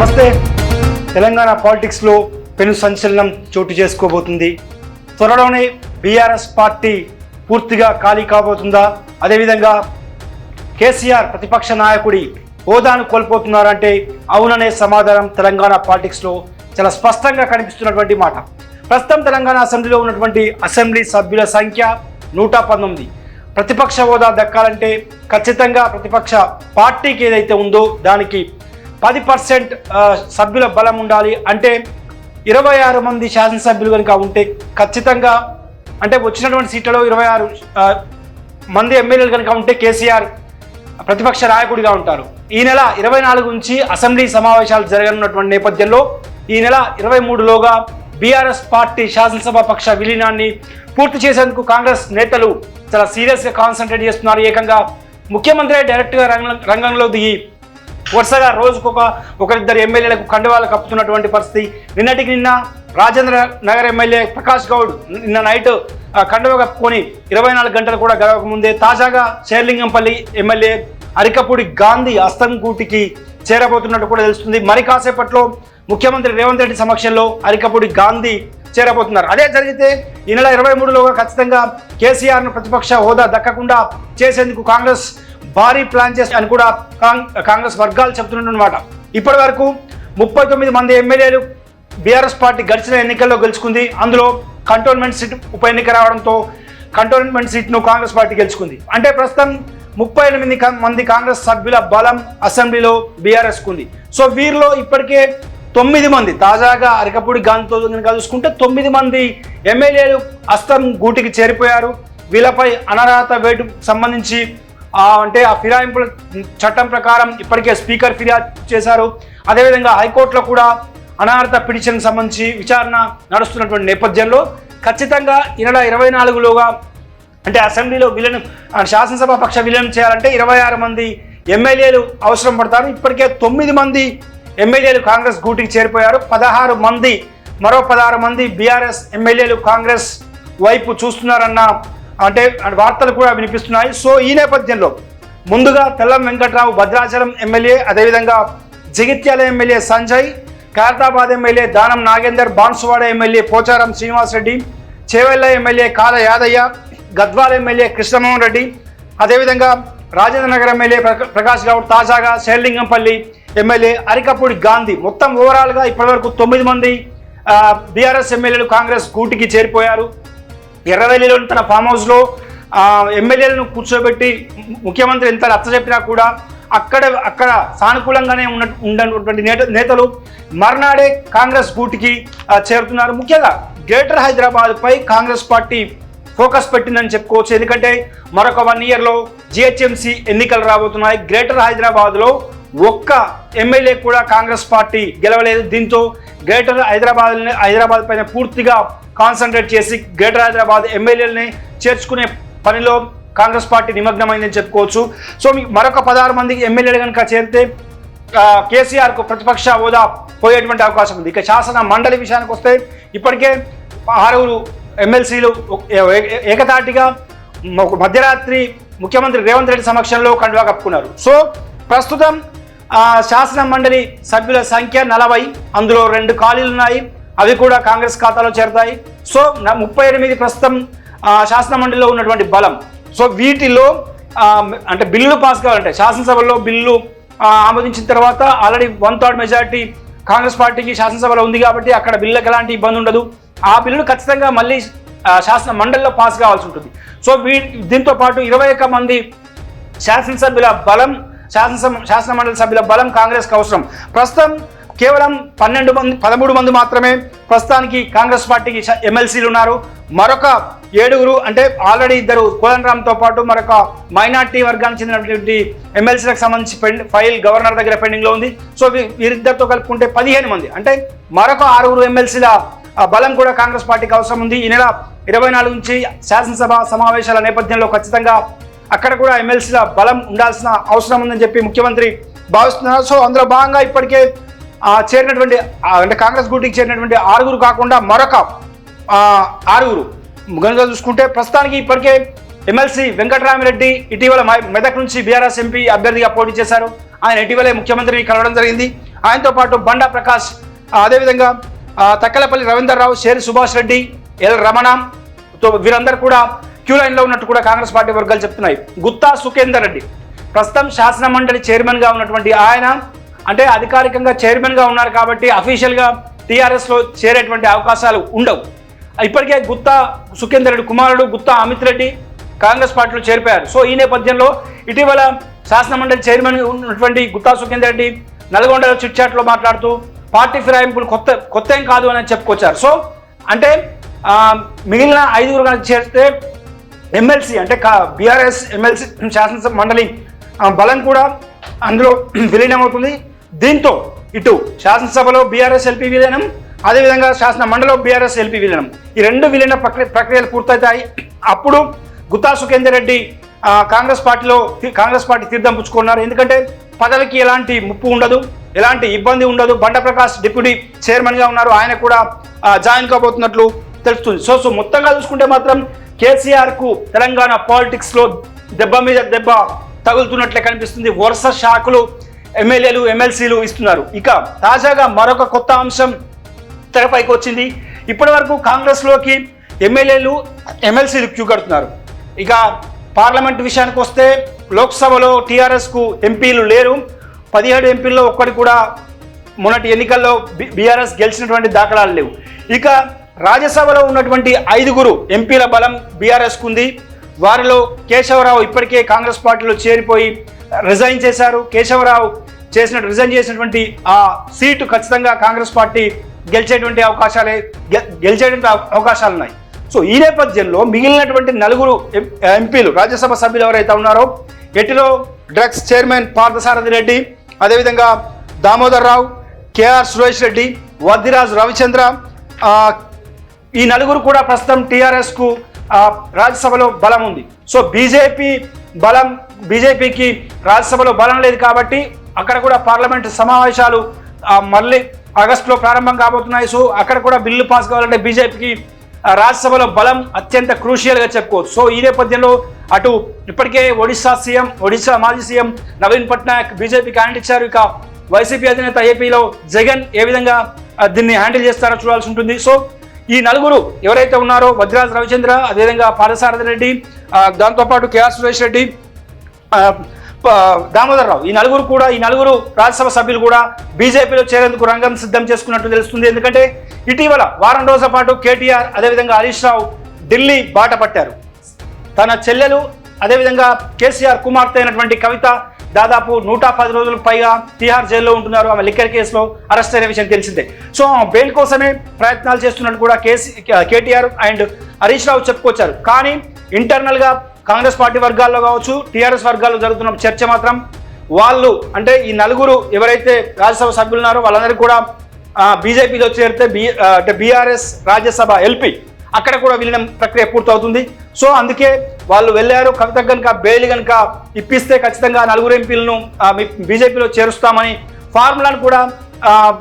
నమస్తే. తెలంగాణ పాలిటిక్స్లో పెను సంచలనం చోటు చేసుకోబోతుంది. త్వరలోనే బీఆర్ఎస్ పార్టీ పూర్తిగా ఖాళీ కాబోతుందా? అదేవిధంగా కేసీఆర్ ప్రతిపక్ష నాయకుడి హోదాను కోల్పోతున్నారంటే అవుననే సమాధానం తెలంగాణ పాలిటిక్స్లో చాలా స్పష్టంగా కనిపిస్తున్నటువంటి మాట. ప్రస్తుతం తెలంగాణ అసెంబ్లీలో ఉన్నటువంటి అసెంబ్లీ సభ్యుల సంఖ్య నూట పంతొమ్మిది. ప్రతిపక్ష హోదా దక్కాలంటే ఖచ్చితంగా ప్రతిపక్ష పార్టీకి ఏదైతే ఉందో దానికి పది పర్సెంట్ సభ్యుల బలం ఉండాలి. అంటే ఇరవై ఆరు మంది శాసనసభ్యులు కనుక ఉంటే ఖచ్చితంగా అంటే వచ్చినటువంటి సీట్లలో ఇరవై ఆరు మంది ఎమ్మెల్యేలు కనుక ఉంటే కేసీఆర్ ప్రతిపక్ష నాయకుడిగా ఉంటారు. ఈ నెల ఇరవై నాలుగు నుంచి అసెంబ్లీ సమావేశాలు జరగనున్నటువంటి నేపథ్యంలో ఈ నెల ఇరవై మూడులోగా బీఆర్ఎస్ పార్టీ శాసనసభ పక్ష విలీనాన్ని పూర్తి చేసేందుకు కాంగ్రెస్ నేతలు చాలా సీరియస్గా కాన్సన్ట్రేట్ చేస్తున్నారు. ఏకంగా ముఖ్యమంత్రి డైరెక్ట్గా రంగ రంగంలో దిగి వరుసగా రోజుకొక ఒకరిద్దరు ఎమ్మెల్యేలకు కండువాలు కప్పుతున్నటువంటి పరిస్థితి. నిన్నటికి నిన్న రాజేంద్ర నగర్ ఎమ్మెల్యే ప్రకాష్ గౌడ్ నిన్న నైట్ ఆ, కండువ కప్పుకొని ఇరవై నాలుగు గంటలు కూడా గడవక ముందే తాజాగా శేర్లింగంపల్లి ఎమ్మెల్యే అరికపూడి గాంధీ అస్తంకూటికి చేరబోతున్నట్టు కూడా తెలుస్తుంది. మరి కాసేపట్లో ముఖ్యమంత్రి రేవంత్ రెడ్డి సమక్షంలో అరికపూడి గాంధీ చేరబోతున్నారు. అదే జరిగితే ఈ నెల ఇరవై మూడులోగా ఖచ్చితంగా కేసీఆర్ను ప్రతిపక్ష హోదా దక్కకుండా చేసేందుకు కాంగ్రెస్ భారీ ప్లాన్ చేసి అని కూడా కాంగ్రెస్ వర్గాలు చెబుతున్నమాట ఇప్పటి వరకు ముప్పై తొమ్మిది మంది ఎమ్మెల్యేలు బీఆర్ఎస్ పార్టీ గడిచిన ఎన్నికల్లో గెలుచుకుంది. అందులో కంటోన్మెంట్ సీట్ ఉప ఎన్నిక రావడంతో కంటోన్మెంట్ సీట్ను కాంగ్రెస్ పార్టీ గెలుచుకుంది. అంటే ప్రస్తుతం ముప్పై ఎనిమిది మంది కాంగ్రెస్ సభ్యుల బలం అసెంబ్లీలో బీఆర్ఎస్కు ఉంది. సో వీరిలో ఇప్పటికే తొమ్మిది మంది తాజాగా అరకపూడి గాంధీతో కనుక చూసుకుంటే తొమ్మిది మంది ఎమ్మెల్యేలు అస్తం గూటికి చేరిపోయారు. వీళ్ళపై అనర్హత వేటు సంబంధించి అంటే ఆ ఫిరాయింపుల చట్టం ప్రకారం ఇప్పటికే స్పీకర్ ఫిర్యాదు చేశారు. అదేవిధంగా హైకోర్టులో కూడా అనర్హత పిటిషన్ సంబంధించి విచారణ నడుస్తున్నటువంటి నేపథ్యంలో ఖచ్చితంగా ఈ నెల ఇరవై నాలుగులోగా అంటే అసెంబ్లీలో విలీనం శాసనసభ పక్ష విలీనం చేయాలంటే ఇరవై ఆరు మంది ఎమ్మెల్యేలు అవసరం పడతారు. ఇప్పటికే తొమ్మిది మంది ఎమ్మెల్యేలు కాంగ్రెస్ గూటికి చేరిపోయారు. పదహారు మంది మరో పదహారు మంది బీఆర్ఎస్ ఎమ్మెల్యేలు కాంగ్రెస్ వైపు చూస్తున్నారన్న అంటే వార్తలు కూడా వినిపిస్తున్నాయి. సో ఈ నేపథ్యంలో ముందుగా తెల్లం వెంకట్రావు భద్రాచలం ఎమ్మెల్యే అదేవిధంగా Jagtial MLA Sanjay Khairatabad MLA Danam Nagender Banswada MLA Pocharam Srinivasa Reddy Chevella MLA Kale Yadaiah Gadwal MLA Krishnamohan Reddy అదేవిధంగా రాజేంద్ర నగర్ ఎమ్మెల్యే ప్రకాష్ గౌడ్ తాజాగా శేర్లింగంపల్లి ఎమ్మెల్యే అరికపూడి గాంధీ. మొత్తం ఓవరాల్గా ఇప్పటివరకు తొమ్మిది మంది బీఆర్ఎస్ ఎమ్మెల్యేలు కాంగ్రెస్ గూటికి చేరిపోయారు. ఎర్రవెల్లిలోని తన ఫామ్ హౌస్లో ఎమ్మెల్యేలను కూర్చోబెట్టి ముఖ్యమంత్రి ఎంత రచ్చ చెప్పినా కూడా అక్కడ అక్కడ సానుకూలంగానే ఉన్న ఉన్నటువంటి నేత నేతలు మర్నాడే కాంగ్రెస్ గూటికి చేరుతున్నారు. ముఖ్యంగా గ్రేటర్ హైదరాబాద్పై కాంగ్రెస్ పార్టీ ఫోకస్ పెట్టిందని చెప్పుకోవచ్చు. ఎందుకంటే మరొక వన్ ఇయర్లో జిహెచ్ఎంసీ ఎన్నికలు రాబోతున్నాయి. గ్రేటర్ హైదరాబాద్లో ఒక్క ఎమ్మెల్యే కూడా కాంగ్రెస్ పార్టీ గెలవలేదు. దీంతో గ్రేటర్ హైదరాబాద్ హైదరాబాద్ పైన పూర్తిగా కాన్సన్ట్రేట్ చేసి గ్రేటర్ హైదరాబాద్ ఎమ్మెల్యేలని చేర్చుకునే పనిలో కాంగ్రెస్ పార్టీ నిమగ్నమైందని చెప్పుకోవచ్చు. సో మీకు మరొక పదహారు మంది ఎమ్మెల్యేలు కనుక చేరితే కేసీఆర్కు ప్రతిపక్ష హోదా పోయేటువంటి అవకాశం ఉంది. ఇక శాసన మండలి విషయానికి వస్తే ఇప్పటికే ఆరుగురు ఎమ్మెల్సీలు ఏకతాటిగా మధ్యరాత్రి ముఖ్యమంత్రి రేవంత్ రెడ్డి సమక్షంలో కండువా కప్పుకున్నారు. సో ప్రస్తుతం శాసన మండలి సభ్యుల సంఖ్య నలభై అందులో రెండు ఖాళీలు ఉన్నాయి. అవి కూడా కాంగ్రెస్ ఖాతాలో చేరతాయి. సో ముప్పై ఎనిమిది ప్రస్తుతం శాసనమండలిలో శాసన మండలిలో ఉన్నటువంటి బలం. సో వీటిలో అంటే బిల్లులు పాస్ కావాలంటే శాసనసభలో బిల్లు ఆమోదించిన తర్వాత already one third majority Congress పార్టీకి శాసనసభలో ఉంది కాబట్టి అక్కడ బిల్లుకి ఎలాంటి ఇబ్బంది ఉండదు. ఆ బిల్లులు ఖచ్చితంగా మళ్ళీ శాసన మండలిలో పాస్ కావాల్సి ఉంటుంది. సో వీ దీంతో పాటు ఇరవై ఒక్క మంది శాసనసభ్యుల బలం శాసనసభ శాసనమండలి సభ్యుల బలం కాంగ్రెస్కి అవసరం. ప్రస్తుతం కేవలం పన్నెండు మంది పదమూడు మంది మాత్రమే ప్రస్తుతానికి కాంగ్రెస్ పార్టీకి ఎమ్మెల్సీలు ఉన్నారు. మరొక ఏడుగురు అంటే ఆల్రెడీ ఇద్దరు కోదన్ రామ్తో పాటు మరొక మైనార్టీ వర్గానికి చెందినటువంటి ఎమ్మెల్సీలకు సంబంధించి పెండ్ ఫైల్ గవర్నర్ దగ్గర పెండింగ్లో ఉంది. సో వీరిద్దరితో కలుపుకుంటే పదిహేను మంది. అంటే మరొక ఆరుగురు ఎమ్మెల్సీల ఆ, బలం కూడా కాంగ్రెస్ పార్టీకి అవసరం ఉంది. ఈ నెల ఇరవై నాలుగు నుంచి శాసనసభ సమావేశాల నేపథ్యంలో ఖచ్చితంగా అక్కడ కూడా ఎమ్మెల్సీల బలం ఉండాల్సిన అవసరం ఉందని చెప్పి ముఖ్యమంత్రి భావిస్తున్నారు. సో అందులో భాగంగా ఇప్పటికే చేరినటువంటి అంటే కాంగ్రెస్ గూటికి చేరినటువంటి ఆరుగురు కాకుండా మరొక ఆరుగురు. గనుక చూసుకుంటే ప్రస్తుతానికి ఇప్పటికే ఎమ్మెల్సీ వెంకటరామిరెడ్డి ఇటీవల మ- మెదక్ నుంచి బీఆర్ఎస్ ఎంపీ అభ్యర్థిగా పోటీ చేశారు. ఆయన ఇటీవలే ముఖ్యమంత్రిని కలవడం జరిగింది. ఆయనతో పాటు బండా ప్రకాష్ అదేవిధంగా తక్కలపల్లి రవీందర్ రావు షేరి సుభాష్ రెడ్డి ఎల్ రమణ వీరందరూ కూడా క్యూ లైన్లో ఉన్నట్టు కూడా కాంగ్రెస్ పార్టీ వర్గాలు చెప్తున్నాయి. గుత్తా సుఖేందర్ రెడ్డి. ప్రస్తుతం శాసనమండలి చైర్మన్గా ఉన్నటువంటి ఆయన అంటే అధికారికంగా చైర్మన్గా ఉన్నారు కాబట్టి అఫీషియల్గా టీఆర్ఎస్లో చేరేటువంటి అవకాశాలు ఉండవు. ఇప్పటికే గుత్తా సుఖేందర్ రెడ్డి కుమారుడు గుత్తా అమిత్ రెడ్డి కాంగ్రెస్ పార్టీలో చేరిపోయారు. సో ఈ నేపథ్యంలో ఇటీవల శాసనమండలి చైర్మన్ ఉన్నటువంటి గుత్తా సుఖేందర్ రెడ్డి నల్గొండలో చిట్చాట్లో మాట్లాడుతూ పార్టీ ఫిరాయింపులు కొత్త కొత్త ఏం కాదు అని చెప్పుకొచ్చారు. సో అంటే మిగిలిన ఐదుగురు కనుక చేస్తే ఎమ్మెల్సీ అంటే బీఆర్ఎస్ ఎమ్మెల్సీ శాసనసభ మండలి బలం కూడా అందులో విలీనమవుతుంది. దీంతో ఇటు శాసనసభలో బీఆర్ఎస్ ఎల్పీ విలీనం అదేవిధంగా శాసన మండలిలో బీఆర్ఎస్ ఎల్పీ విలీనం. ఈ రెండు విలీన ప్రక్రియ ప్రక్రియలు పూర్తవుతాయి. అప్పుడు గుత్తా సుఖేందర్ రెడ్డి కాంగ్రెస్ పార్టీలో కాంగ్రెస్ పార్టీ తీర్థం పుచ్చుకున్నారు. ఎందుకంటే పదవికి ఎలాంటి ముప్పు ఉండదు ఎలాంటి ఇబ్బంది ఉండదు. బండ ప్రకాష్ డిప్యూటీ చైర్మన్గా ఉన్నారు. ఆయన కూడా జాయిన్ కాబోతున్నట్లు తెలుస్తుంది. సో సో మొత్తంగా చూసుకుంటే మాత్రం కేసీఆర్కు తెలంగాణ పాలిటిక్స్లో దెబ్బ మీద దెబ్బ తగులుతున్నట్లే కనిపిస్తుంది. వరుస షాకులు ఎమ్మెల్యేలు ఎమ్మెల్సీలు ఇస్తున్నారు. ఇక తాజాగా మరొక కొత్త అంశం తెరపైకి వచ్చింది. ఇప్పటి వరకు కాంగ్రెస్లోకి ఎమ్మెల్యేలు ఎమ్మెల్సీలు క్యూ కడుతున్నారు. ఇక పార్లమెంట్ విషయానికి వస్తే లోక్సభలో టీఆర్ఎస్కు ఎంపీలు లేరు. పదిహేడు ఎంపీల్లో ఒక్కటి కూడా మొన్నటి ఎన్నికల్లో బీఆర్ఎస్ గెలిచినటువంటి దాఖలాలు లేవు. ఇక రాజ్యసభలో ఉన్నటువంటి ఐదుగురు ఎంపీల బలం బీఆర్ఎస్కు ఉంది. వారిలో కేశవరావు ఇప్పటికే కాంగ్రెస్ పార్టీలో చేరిపోయి రిజైన్ చేశారు. కేశవరావు చేసిన రిజైన్ చేసినటువంటి ఆ సీటు ఖచ్చితంగా కాంగ్రెస్ పార్టీ గెలిచేటువంటి అవకాశాలే గెలిచేటువంటి అవ- అవకాశాలు ఉన్నాయి. సో ఈ నేపథ్యంలో మిగిలినటువంటి నలుగురు ఎం- ఎంపీలు రాజ్యసభ సభ్యులు ఎవరైతే ఉన్నారో ఎటిలో డ్రగ్స్ చైర్మన్ పార్థసారథి రెడ్డి అదేవిధంగా దామోదర్ రావు కేఆర్ సురేష్ రెడ్డి వద్దిరాజు రవిచంద్ర ఈ నలుగురు కూడా ప్రస్తుతం టీఆర్ఎస్కు రాజ్యసభలో బలం ఉంది. సో బీజేపీ బలం బీజేపీకి రాజ్యసభలో బలం లేదు కాబట్టి అక్కడ కూడా పార్లమెంట్ సమావేశాలు మళ్ళీ ఆగస్టులో ప్రారంభం కాబోతున్నాయి. సో అక్కడ కూడా బిల్లు పాస్ కావాలంటే బీజేపీకి రాజ్యసభలో బలం అత్యంత క్రూషియల్గా చెప్పుకోవచ్చు. సో ఈ నేపథ్యంలో అటు ఇప్పటికే ఒడిశా సీఎం ఒడిశా మాజీ సీఎం నవీన్ పట్నాయక్ బీజేపీకి క్యాండిడేట్ ఇచ్చారు. ఇక వైసీపీ అధినేత ఏపీలో జగన్ ఏ విధంగా దీన్ని హ్యాండిల్ చేస్తారో చూడాల్సి ఉంటుంది. సో ఈ నలుగురు ఎవరైతే ఉన్నారో వజ్రాజ్ రవిచంద్ర అదేవిధంగా పాదసారథి రెడ్డి దాంతోపాటు కేఆర్ సురేష్ రెడ్డి దామోదరరావు దామోదర్ రావు ఈ నలుగురు కూడా ఈ నలుగురు రాజ్యసభ సభ్యులు కూడా బీజేపీలో చేరేందుకు రంగం సిద్ధం చేసుకున్నట్టు తెలుస్తుంది. ఎందుకంటే ఇటీవల వారం రోజుల పాటు కేటీఆర్ అదేవిధంగా హరీష్ రావు ఢిల్లీ బాట పట్టారు. తన చెల్లెలు అదేవిధంగా కేసీఆర్ కుమార్తె అయినటువంటి కవిత దాదాపు నూట పది రోజులకు పైగా తీహార్ జైల్లో ఉంటున్నారు. ఆమె లిక్కర్ కేసులో అరెస్ట్ అయిన విషయం తెలిసిందే. సో ఆమె బెయిల్ కోసమే ప్రయత్నాలు చేస్తున్నట్టు కూడా KC KTR and Harish Rao చెప్పుకొచ్చారు. కానీ ఇంటర్నల్గా కాంగ్రెస్ పార్టీ వర్గాల్లో కావచ్చు టీఆర్ఎస్ వర్గాల్లో జరుగుతున్న చర్చ మాత్రం వాళ్ళు అంటే ఈ నలుగురు ఎవరైతే రాజ్యసభ సభ్యులు ఉన్నారో వాళ్ళందరికీ కూడా బీజేపీలో చేరితే బి అంటే బీఆర్ఎస్ రాజ్యసభ ఎల్పీ అక్కడ కూడా విలీనం ప్రక్రియ పూర్తవుతుంది. సో అందుకే వాళ్ళు వెళ్ళారు కవిత కనుక బెయిల్ కనుక ఇప్పిస్తే ఖచ్చితంగా నలుగురు ఎంపీలను బీజేపీలో చేరుస్తామని ఫార్ములాను కూడా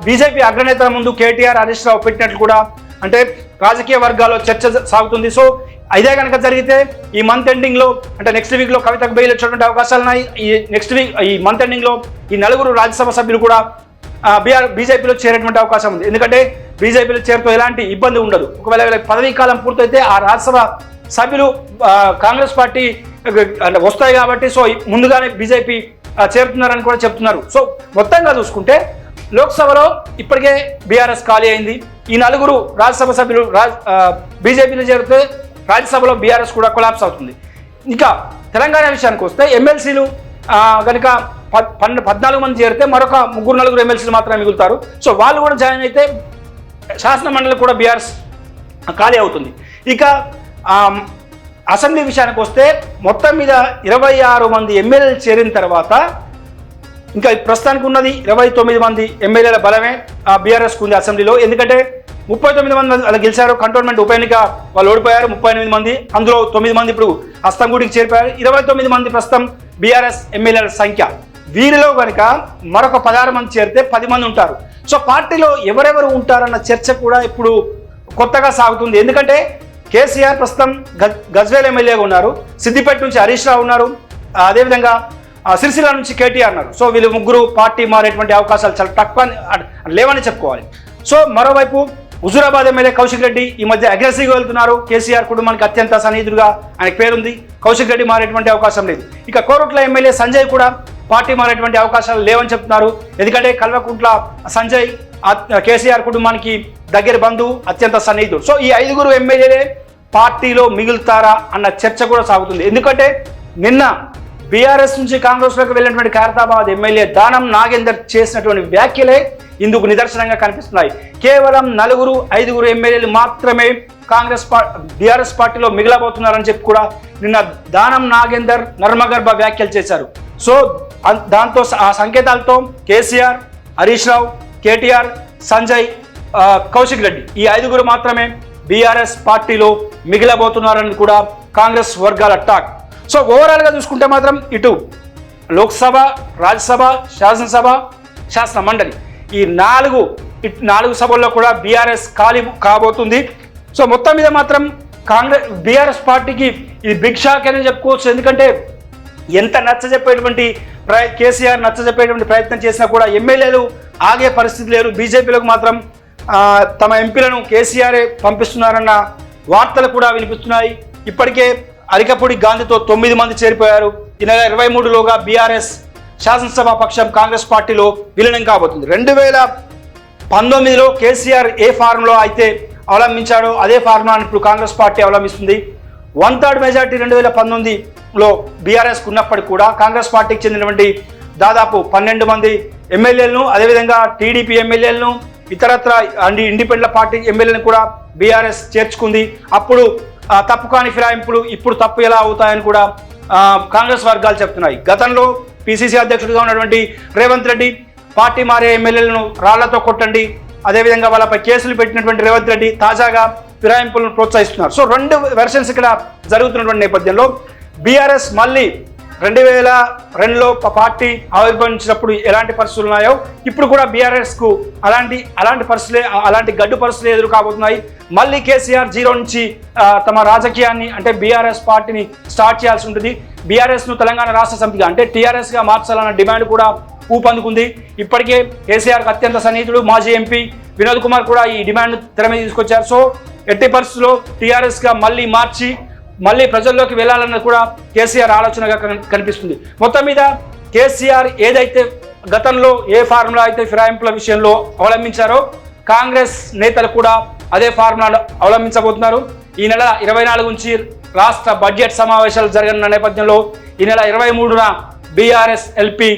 బీజేపీ అగ్రనేతల ముందు కేటీఆర్ హరీష్ రావు పెట్టినట్లు కూడా అంటే రాజకీయ వర్గాల్లో చర్చ సాగుతుంది. సో ఇదే కనుక జరిగితే ఈ మంత్ ఎండింగ్లో అంటే నెక్స్ట్ వీక్లో కవితకు బెయిల్ వచ్చేటువంటి అవకాశాలు ఉన్నాయి. ఈ నెక్స్ట్ వీక్ ఈ మంత్ ఎండింగ్లో ఈ నలుగురు రాజ్యసభ సభ్యులు కూడా బీఆర్ బీజేపీలో చేరేటువంటి అవకాశం ఉంది. ఎందుకంటే బీజేపీలో చేరుతూ ఎలాంటి ఇబ్బంది ఉండదు. ఒకవేళ వీళ్ళకి పదవీ కాలం పూర్తయితే ఆ రాజ్యసభ సభ్యులు కాంగ్రెస్ పార్టీ అంటే వస్తాయి కాబట్టి సో ముందుగానే బీజేపీ చేరుతున్నారని కూడా చెప్తున్నారు. సో మొత్తంగా చూసుకుంటే లోక్సభలో ఇప్పటికే బీఆర్ఎస్ ఖాళీ అయింది. ఈ నలుగురు రాజ్యసభ సభ్యులు రాజ్ బీజేపీలో చేరితే రాజ్యసభలో బీఆర్ఎస్ కూడా కొలాప్స్ అవుతుంది. ఇంకా తెలంగాణ విషయానికి వస్తే ఎమ్మెల్సీలు కనుక పద్- పన్నెండు పద్నాలుగు మంది చేరితే మరొక ముగ్గురు నలుగురు ఎమ్మెల్సీలు మాత్రమే మిగులుతారు. సో వాళ్ళు కూడా జాయిన్ అయితే శాసన మండలి కూడా బీఆర్ఎస్ ఖాళీ అవుతుంది. ఇక అసెంబ్లీ విషయానికి వస్తే మొత్తం మీద ఇరవై ఆరు మంది ఎమ్మెల్యేలు చేరిన తర్వాత ఇంకా ప్రస్తుతానికి ఉన్నది ఇరవై తొమ్మిది మంది ఎమ్మెల్యేల బలమే బీఆర్ఎస్కు ఉంది అసెంబ్లీలో. ఎందుకంటే ముప్పై తొమ్మిది మంది అలా గెలిచారు. కంటోన్మెంట్ ఉప ఎన్నిక వాళ్ళు ఓడిపోయారు. ముప్పై ఎనిమిది మంది. అందులో తొమ్మిది మంది ఇప్పుడు అస్తంగూడికి చేరిపోయారు. ఇరవై తొమ్మిది మంది ప్రస్తుతం బీఆర్ఎస్ ఎమ్మెల్యేల సంఖ్య. వీరిలో కనుక మరొక పదహారు మంది చేరితే పది మంది ఉంటారు. సో పార్టీలో ఎవరెవరు ఉంటారన్న చర్చ కూడా ఇప్పుడు కొత్తగా సాగుతుంది. ఎందుకంటే కేసీఆర్ ప్రస్తుతం గజ్ గజ్వేల్ ఎమ్మెల్యేగా ఉన్నారు. సిద్దిపేట నుంచి హరీష్ రావు ఉన్నారు. అదేవిధంగా సిరిసిల్ల నుంచి కేటీఆర్ ఉన్నారు. సో వీళ్ళు ముగ్గురు పార్టీ మారేటువంటి అవకాశాలు చాలా తక్కువ అని- లేవని చెప్పుకోవాలి. సో మరోవైపు హుజూరాబాద్ ఎమ్మెల్యే కౌశిక్ రెడ్డి ఈ మధ్య అగ్రెసివ్గా వెళ్తున్నారు. కేసీఆర్ కుటుంబానికి అత్యంత సన్నిహితుడుగా ఆయనకు పేరుంది. కౌశిక్ రెడ్డి మారేటువంటి అవకాశం లేదు. ఇక కోరుట్ల ఎమ్మెల్యే సంజయ్ కూడా పార్టీ మారేటువంటి అవకాశాలు లేవని చెప్తున్నారు. ఎందుకంటే కల్వకుంట్ల సంజయ్ కేసీఆర్ కుటుంబానికి దగ్గర బంధువు అత్యంత సన్నిహితుడు. సో ఈ ఐదుగురు ఎమ్మెల్యేలే పార్టీలో మిగులుతారా అన్న చర్చ కూడా సాగుతుంది. ఎందుకంటే నిన్న బీఆర్ఎస్ నుంచి కాంగ్రెస్లోకి వెళ్ళినటువంటి ఖైరతాబాద్ ఎమ్మెల్యే దానం నాగేందర్ చేసినటువంటి వ్యాఖ్యలే ఇందుకు నిదర్శనంగా కనిపిస్తున్నాయి. కేవలం నలుగురు ఐదుగురు ఎమ్మెల్యేలు మాత్రమే కాంగ్రెస్ బీఆర్ఎస్ పార్టీలో మిగిలబోతున్నారని చెప్పి కూడా నిన్న దానం నాగేందర్ నర్మగర్భ వ్యాఖ్యలు చేశారు. సో దాంతో ఆ సంకేతాలతో కేసీఆర్ హరీష్ రావు కేటీఆర్ సంజయ్ కౌశిక్ రెడ్డి ఈ ఐదుగురు మాత్రమే బీఆర్ఎస్ పార్టీలో మిగిలబోతున్నారని కూడా కాంగ్రెస్ వర్గాల టాక్. సో ఓవరాల్గా చూసుకుంటే మాత్రం ఇటు లోక్సభ రాజ్యసభ శాసనసభ శాసన మండలి ఈ నాలుగు ఇట్- నాలుగు సభల్లో కూడా బీఆర్ఎస్ ఖాళీ కాబోతుంది. సో మొత్తం మీద మాత్రం కాంగ్రెస్ బీఆర్ఎస్ పార్టీకి ఇది బిగ్ షాక్ అని చెప్పుకోవచ్చు. ఎందుకంటే ఎంత నచ్చజెప్పేటువంటి ప్రయ కేసీఆర్ నచ్చజెప్పేటువంటి ప్రయత్నం చేసినా కూడా ఎమ్మెల్యేలు ఆగే పరిస్థితి లేరు బీజేపీలకు మాత్రం తమ ఎంపీలను కేసీఆరే పంపిస్తున్నారన్న వార్తలు కూడా వినిపిస్తున్నాయి. ఇప్పటికే అరికపూడి గాంధీతో తొమ్మిది మంది చేరిపోయారు. ఈ నెల ఇరవై మూడులోగా బీఆర్ఎస్ శాసనసభ పక్షం కాంగ్రెస్ పార్టీలో విలీనం కాబోతుంది. రెండు వేల పంతొమ్మిదిలో కేసీఆర్ ఏ ఫార్ములో అయితే అవలంబించాడో అదే ఫార్ములాను ఇప్పుడు కాంగ్రెస్ పార్టీ అవలంబిస్తుంది. వన్ థర్డ్ మెజార్టీ రెండు వేల పంతొమ్మిదిలో బీఆర్ఎస్కు ఉన్నప్పటికీ కూడా కాంగ్రెస్ పార్టీకి చెందినటువంటి దాదాపు పన్నెండు మంది ఎమ్మెల్యేలను అదేవిధంగా టీడీపీ ఎమ్మెల్యేలను ఇతరత్ర అండి ఇండిపెండెంట్ పార్టీ ఎమ్మెల్యేలను కూడా బీఆర్ఎస్ చేర్చుకుంది. అప్పుడు తప్పు కాని ఫిరాయింపులు ఇప్పుడు తప్పు ఎలా అవుతాయని కూడా కాంగ్రెస్ వర్గాలు చెప్తున్నాయి. గతంలో పిసిసి అధ్యక్షుడిగా ఉన్నటువంటి రేవంత్ రెడ్డి పార్టీ మారే ఎమ్మెల్యేలను రాళ్ళతో కొట్టండి అదేవిధంగా వాళ్ళపై కేసులు పెట్టినటువంటి రేవంత్ రెడ్డి తాజాగా ఫిరాయింపులను ప్రోత్సహిస్తున్నారు. సో రెండు వెర్షన్స్ ఇక్కడ జరుగుతున్నటువంటి నేపథ్యంలో బీఆర్ఎస్ మళ్ళీ రెండు వేల రెండులో పార్టీ ఆవిర్భవించినప్పుడు ఎలాంటి పరిస్థితులు ఉన్నాయో ఇప్పుడు కూడా బీఆర్ఎస్కు అలాంటి అలాంటి పరిస్థితులే అలాంటి గడ్డు పరిస్థితులు ఎదురు కాబోతున్నాయి. మళ్ళీ కేసీఆర్ జీరో నుంచి తమ రాజకీయాన్ని అంటే బీఆర్ఎస్ పార్టీని స్టార్ట్ చేయాల్సి ఉంటుంది. బీఆర్ఎస్ను తెలంగాణ రాష్ట్ర సమితిగా అంటే టీఆర్ఎస్గా మార్చాలన్న డిమాండ్ కూడా ఊపందుకుంది. ఇప్పటికే కేసీఆర్ అత్యంత సన్నిహితుడు మాజీ ఎంపీ వినోద్ కుమార్ కూడా ఈ డిమాండ్ తెర మీద తీసుకొచ్చారు. సో ఎట్టి పరిస్థితుల్లో టీఆర్ఎస్గా మళ్ళీ మార్చి మళ్ళీ ప్రజల్లోకి వెళ్ళాలన్నది కూడా కేసీఆర్ ఆలోచనగా కనిపిస్తుంది. మొత్తం మీద కేసీఆర్ ఏదైతే గతంలో ఏ ఫార్ములా అయితే ఫిరాయింపుల విషయంలో అవలంబించారో కాంగ్రెస్ నేతలు కూడా అదే ఫార్ములాను అవలంబించబోతున్నారు. ఈ నెల ఇరవై నాలుగు నుంచి రాష్ట్ర బడ్జెట్ సమావేశాలు జరగనున్న నేపథ్యంలో ఈ నెల ఇరవై మూడున బీఆర్ఎస్ ఎల్పీ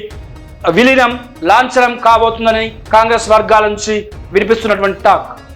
విలీనం లాంఛనం కాబోతుందని కాంగ్రెస్ వర్గాల నుంచి వినిపిస్తున్నటువంటి టాక్.